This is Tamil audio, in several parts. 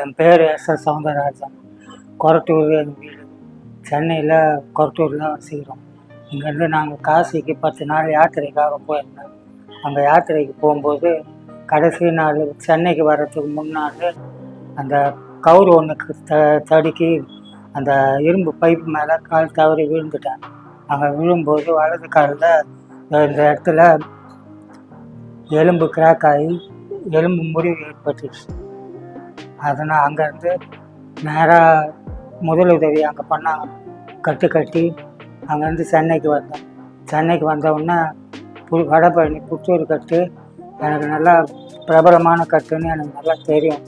என் பேர் எஸ் எஸ் சவுந்தரராஜன். கொரட்டூர் எங்கள் வீடு. சென்னையில் கொரட்டூரில் வசிக்கிறோம். இங்கேருந்து நாங்கள் காசிக்கு பத்து நாள் யாத்திரைக்காக போயிருந்தோம். அங்கே யாத்திரைக்கு போகும்போது கடைசி நாள் சென்னைக்கு வர்றதுக்கு முன்னால் அந்த கவுர் ஒன்றுக்கு த தடுக்கி அந்த இரும்பு பைப் மேலே கால் தவறி விழுந்துட்டேன். அங்கே விழும்போது வலது காலில் இந்த இடத்துல எலும்பு கிராக் ஆகி எலும்பு முறிவு ஏற்பட்டுச்சு. அதனால் அங்கேருந்து நேராக முதலுதவி அங்கே பண்ணாங்க. கட்டு கட்டி அங்கேருந்து சென்னைக்கு வந்தோம். சென்னைக்கு வந்தவுடனே பு வடபழனி புத்தூர் கட்டு எனக்கு நல்லா பிரபலமான கட்டுன்னு எனக்கு நல்லா தெரியும்.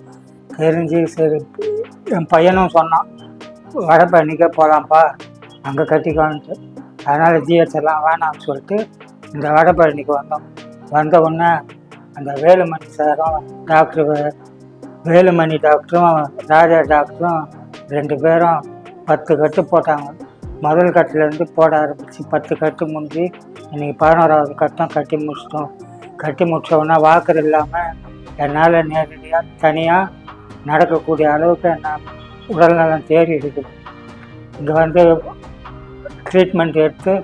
தெரிஞ்சு சரி என் பையனும் சொன்னான் வடபழனிக்கே போகலாம்ப்பா அங்கே கட்டிக்கோன்ட்டு அதனால் ஜிஹெச் எல்லாம் வேணாம்னு சொல்லிட்டு இந்த வடபழனிக்கு வந்தோம். வந்த உடனே அந்த வேலுமணி சாரும் டாக்டர் வேலுமணி டாக்டரும் ராஜா டாக்டரும் ரெண்டு பேரும் பத்து கட்டு போட்டாங்க. முதல் கட்டுலேருந்து போட ஆரம்பித்து பத்து கட்டு முடிஞ்சு இன்னைக்கு பதினோராவது கட்டம் கட்டி முடிச்சிட்டோம். கட்டி முடிச்ச வாக்கர் இல்லாமல் என்னால் நேரடியாக தனியாக நடக்கக்கூடிய அளவுக்கு என்ன உடல்நலம் தேறி இருக்குது. இங்கே வந்து ட்ரீட்மெண்ட் எடுத்து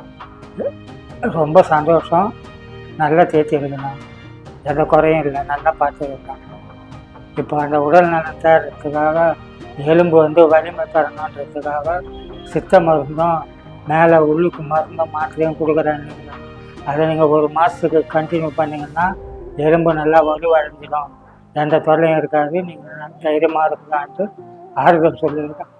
ரொம்ப சந்தோஷம். நல்லா தேர்த்தி இருக்கணும் எந்த குறையும் இல்லை. நல்லா பார்த்துருக்காங்க இப்போ அந்த உடல் நலம் தேடுறதுக்காக எலும்பு வந்து வலிமை பெறணுன்றதுக்காக சித்த மருந்தும் மேலே உள்ளுக்கு மருந்தும் மாத்திரையும் கொடுக்குறாங்க அதை நீங்கள் ஒரு மாதத்துக்கு கண்டினியூ பண்ணிங்கன்னா எலும்பு நல்லா வலுவடைஞ்சிடும் எந்த தொல்லையும் இருக்காது. நீங்கள் தைரியமாக இருக்கலான்ட்டு ஆறுதல் சொல்லியிருக்கேன்.